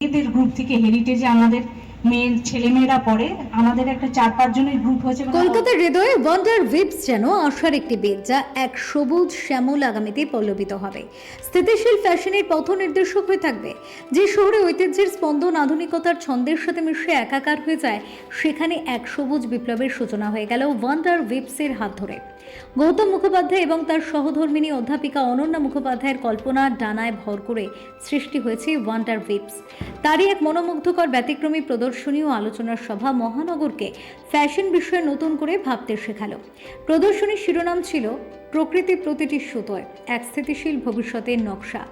এদের গ্রুপ থেকে হেরিটেজে আমাদের মেয়ে ছেলেমেয়েরা পড়ে, আমাদের একটা চার গ্রুপ হয়েছে মানে কলকাতার হৃদয়ে ওয়ান্ডার ভিপস যেন একটি বীজ যা এক সবুজ শ্যামল আগামীতে পল্লবিত হবে। স্থিতিশীল ফ্যাশনের পথ নির্দেশক হয়ে থাকবে। যে শহরে ঐতিহ্যের স্পন্দন, আধুনিকতার ছন্দের সাথে মিশে একাকার হয়ে যায়, সেখানে এক সবুজ বিপ্লবের সূচনা হয়ে গেল ওয়ান্ডার ভিপসের হাত ধরে। গৌতম মুখোপাধ্যায় এবং তার সহধর্মিনী অধ্যাপিকা অনন্যা মুখোপাধ্যায়ের কল্পনার ডানায় ভর করে সৃষ্টি হয়েছে ওয়ান্ডার ভিপস তারই এক মনোমুগ্ধকর ব্যতিক্রমী প্রদর্শনী ও আলোচনার সভা মহানগরকে ফ্যাশন বিষয়ে নতুন করে ভাবতে শেখালো। প্রদর্শনীর শিরোনাম ছিল প্রকৃতি প্রতিটি সুতোয় এক স্থিতিশীল ভবিষ্যতের নকশা।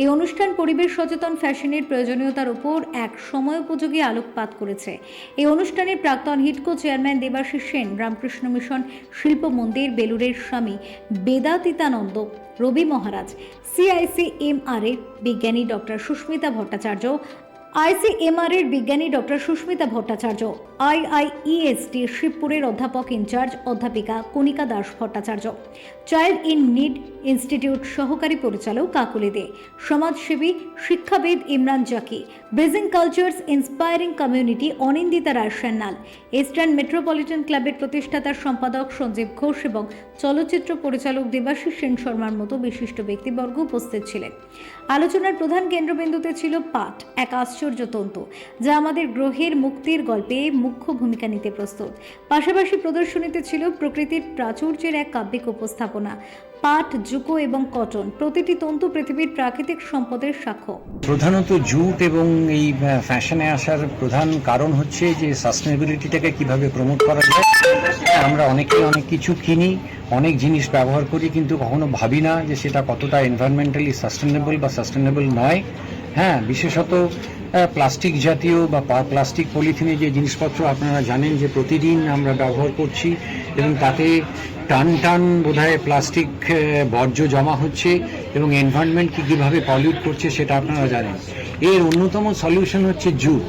এই অনুষ্ঠান পরিবেশ সচেতন ফ্যাশনের প্রয়োজনীয়তার উপর এক সময়োপযোগী আলোকপাত করেছে। এই অনুষ্ঠানের প্রাক্তন Hitco chairman Debashis Sen, Ramakrishna mission, Shilpa Mandir বেলুরের স্বামী বেদাতীতানন্দ, রবি মহারাজ সিআইসি এম আর বিজ্ঞানী ডক্টর সুস্মিতা ভট্টাচার্য আইসিএমআর এর বিজ্ঞানী ডক্টর সুস্মিতা ভট্টাচার্য, আইআইইএসটি শিবপুরের অধ্যাপক ইনচার্জ অধ্যাপিকা Kanika Das Bhattacharya, child in need institute সহকারী পরিচালক কাকুলি দে সমাজসেবী শিক্ষাবিদ Imran Zaki, bridging cultures inspiring community Anindita Roy Sanyal eastern metropolitan ক্লাবের প্রতিষ্ঠাতার সম্পাদক সঞ্জীব ঘোষ এবং চলচ্চিত্র পরিচালক দেবাশিস সেন শর্মার মতো বিশিষ্ট ব্যক্তিবর্গ উপস্থিত ছিলেন। আলোচনার প্রধান কেন্দ্রবিন্দুতে ছিল পাঠ, এক আশ্চর্য তন্তু যা আমাদের গ্রহের মুক্তির গল্পে মুখ্য ভূমিকা নিতে প্রস্তুত। পাশাপাশি প্রদর্শনীতে ছিল প্রকৃতির প্রাচুর্যের এক কাব্যিক উপস্থাপনা, পাট, জুকো এবং কটন, প্রতিটি তন্তু পৃথিবীর প্রাকৃতিক সম্পদের সাক্ষ্য। প্রধানত জুট এবং এই ফ্যাশনে আসার প্রধান কারণ হচ্ছে যে সাস্টেনেবিলিটিটাকে কীভাবে প্রমোট করা যায়, আমরা অনেকেই অনেক কিছু কিনি, অনেক জিনিস ব্যবহার করি, কিন্তু কখনো ভাবি না যে সেটা কতটা এনভায়রনমেন্টালি সাস্টেনেবল বা সাস্টেনেবল নয়। হ্যাঁ বিশেষত প্লাস্টিক জাতীয় বা প্লাস্টিক পলিথিনে যে জিনিসপত্র আপনারা জানেন যে প্রতিদিন আমরা ব্যবহার করছি এবং তাতে টান টান বোধহয় প্লাস্টিক বর্জ্য জমা হচ্ছে এবং এনভায়রনমেন্টকে কীভাবে পলিউট করছে সেটা আপনারা জানেন। এর অন্যতম সলিউশন হচ্ছে জুট।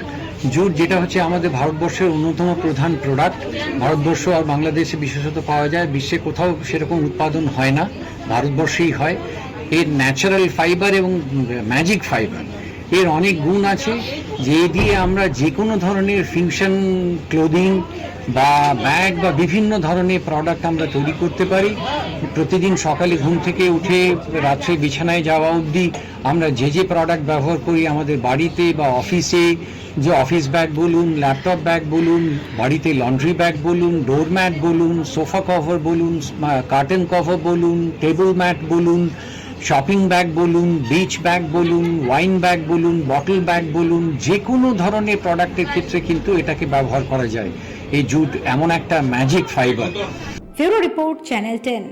জুট যেটা হচ্ছে আমাদের ভারতবর্ষের অন্যতম প্রধান প্রোডাক্ট ভারতবর্ষ আর বাংলাদেশে বিশেষত পাওয়া যায়, বিশ্বে কোথাও সেরকম উৎপাদন হয় না, ভারতবর্ষেই হয়। এর ন্যাচারাল ফাইবার এবং ম্যাজিক ফাইবার এর অনেক গুণ আছে, যে দিয়ে আমরা যে কোনো ধরনের ফিউশন ক্লোদিং বা ব্যাগ বা বিভিন্ন ধরনের প্রোডাক্ট আমরা তৈরি করতে পারি। প্রতিদিন সকালে ঘুম থেকে উঠে রাত্রে বিছানায় যাওয়া অবধি আমরা যে যে প্রোডাক্ট ব্যবহার করি আমাদের বাড়িতে বা অফিসে যে অফিস ব্যাগ বলুন ল্যাপটপ ব্যাগ বলুন, বাড়িতে লন্ড্রি ব্যাগ বলুন ডোর ম্যাট বলুন সোফা কভার বলুন কার্টেন কভার বলুন টেবিল ম্যাট বলুন শপিং ব্যাগ বলুন বিচ ব্যাগ বলুন ওয়াইন ব্যাগ বলুন বটল ব্যাগ বলুন, যে কোনো ধরনের প্রোডাক্টের ক্ষেত্রে কিন্তু এটাকে ব্যবহার করা যায়। এই জুট এমন একটা magic fibre bureau report channel ten.